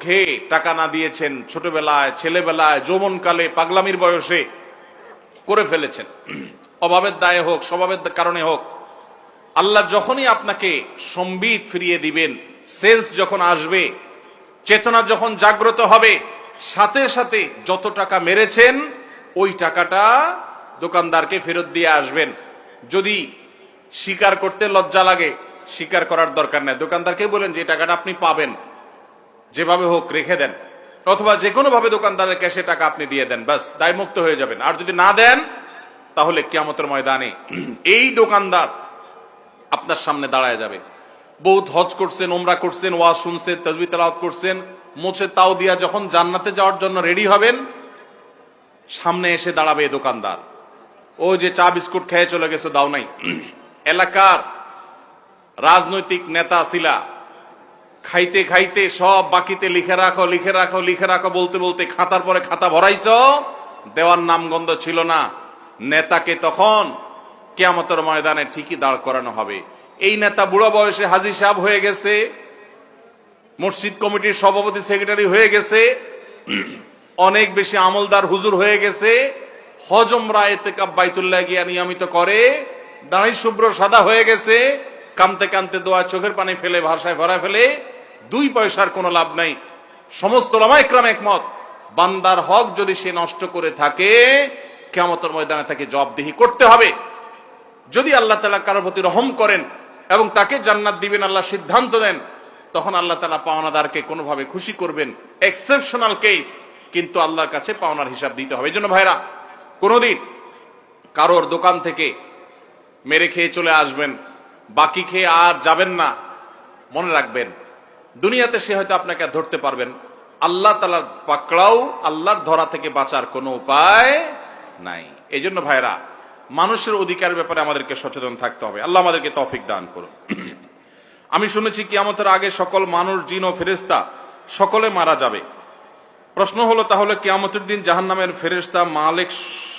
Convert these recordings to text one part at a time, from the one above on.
খেয়ে টাকা না দিয়েছেন? ছোটবেলায়, ছেলেবেলায়, যৌবনকালে, পাগলামির বয়সে করে ফেলেছেন। অভাবের দায়ে হোক, স্বভাবের কারণে হোক, আল্লাহ যখনই আপনাকে সম্বিত ফিরিয়ে দিবেন, সেন্স যখন আসবে, চেতনা যখন জাগ্রত হবে, সাথে সাথে যত টাকা মেরেছেন, ওই টাকাটা দোকানদারকে ফেরত দিয়ে আসবেন। যদি স্বীকার করতে লজ্জা লাগে, স্বীকার করার দরকার নেই। দোকানদারকে বলেন যে টাকাটা আপনি পাবেন। যেভাবে হোক রেখে দেন। অথবা যে কোনো ভাবে দোকানদারের ক্যাশে টাকা আপনি দিয়ে দেন বাস দায়মুক্ত হয়ে যাবেন। আর যদি না দেন, তাহলে কিয়ামতের ময়দানে এই দোকানদার আপনার সামনে দাঁড়ায় যাবে। বহুত হজ করছেন ওমরা করছেন ওয়া শুনছেন তসবি তেলাওয়াত করছেন, মোছে তাও দিয়া যখন জান্নাতে যাওয়ার জন্য রেডি হবেন, সামনে এসে দাঁড়াবে এই দোকানদার। ও যে চা বিস্কুট খেয়ে চলে গেছে, দাও নাই। এলাকার রাজনৈতিক নেতা ছিলা খাইতে খাইতে সব বাকিতে লিখে রাখো লিখে রাখো লিখে রাখো বলতে বলতে খাতার পরে খাতা ভরাইছ? দেওয়ার নামগন্ধ ছিল না। নেতাকে তখন কেয়ামতের ময়দানে ঠিকই দাঁড় করানো হবে। এই নেতা বুড়ো বয়সে হাজি সাহেব হয়ে গেছে, মসজিদ কমিটির সভাপতি, সেক্রেটারি হয়ে গেছে, অনেক বেশি আমলদার হুজুর হয়ে গেছে হজমরা এতেকাব বাইতুল্লাহ গিয়া নিয়মিত করে দাঁড়ি শুভ্র সাদা হয়ে গেছে, কানতে কানতে দোয়া চোখের পানি ফেলে, ভাষায় ভরা ফেলে দুই পয়সার কোনো লাভ নাই। সমস্ত লামাইক্রাম একমত। বান্দার হক যদি সে নষ্ট করে থাকে কেমতর ময়দানে তাকে জবাবদিহি করতে হবে। যদি আল্লাহ তালা কারোর প্রতি রহম করেন এবং তাকে জান্নাত দিবেন, আল্লাহ সিদ্ধান্ত দেন, তখন আল্লাহ তালা পাওনাদারকে কোনোভাবে খুশি করবেন। এক্সেপশনাল কেস কিন্তু আল্লাহর কাছে পাওনার হিসাব দিতে হবে। জন্য ভাইরা, কোনোদিন কারোর দোকান থেকে মেরে খেয়ে চলে আসবেন, বাকি খেয়ে আর যাবেন না। মনে রাখবেন দুনিয়াতে সে হয়তো আপনাকে ধরতে পারবেন। আল্লাহ তালার পাকড়াও আল্লাহর ধরা থেকে বাঁচার কোনো উপায় নাই। এই জন্য ভাইরা মানুষের অধিকার ব্যাপারে আমাদেরকে সচেতন থাকতে হবে। আল্লাহ আমাদেরকে তৌফিক দান করুন। আমি শুনেছি কিয়ামতের আগে সকল মানুষ, জিন ও ফেরেস্তা সকলে মারা যাবে। প্রশ্ন হলো, তাহলে কিয়ামতের দিন জাহান্নামের ফেরেস্তা মালিক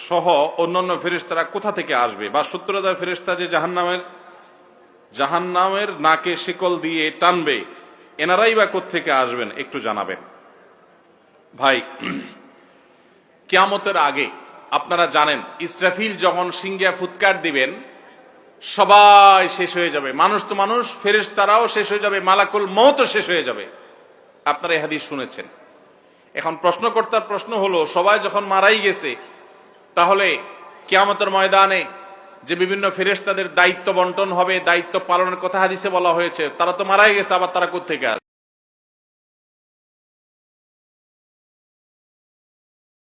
সহ অন্যান্য ফেরেস্তারা কোথা থেকে আসবে? বা সত্তর হাজার ফেরেস্তা যে জাহান্নামের জাহান্নামের নাকে শিকল দিয়ে টানবে এনারাই বা থেকে আসবেন, একটু জানাবেন। ভাই, কিয়ামতের আগে আপনারা জানেন, ইসরাফিল যখন সিঙ্গিয়া ফুৎকার দিবেন, সবাই শেষ হয়ে যাবে। মানুষ তো মানুষ, ফেরেশতারাও শেষ হয়ে যাবে, মালাকুল মৌতও শেষ হয়ে যাবে। আপনারা এই হাদিস শুনেছেন। এখন প্রশ্নকর্তার প্রশ্ন হলো, সবাই যখন মারাই গেছে, তাহলে কিয়ামতের ময়দানে যে বিভিন্ন ফেরেস্তাদের দায়িত্ব বন্টন হবে, দায়িত্ব পালনের কথা হাদিসে বলা হয়েছে, তারা তো মারাই গেছে, আবার তারা কোথেকে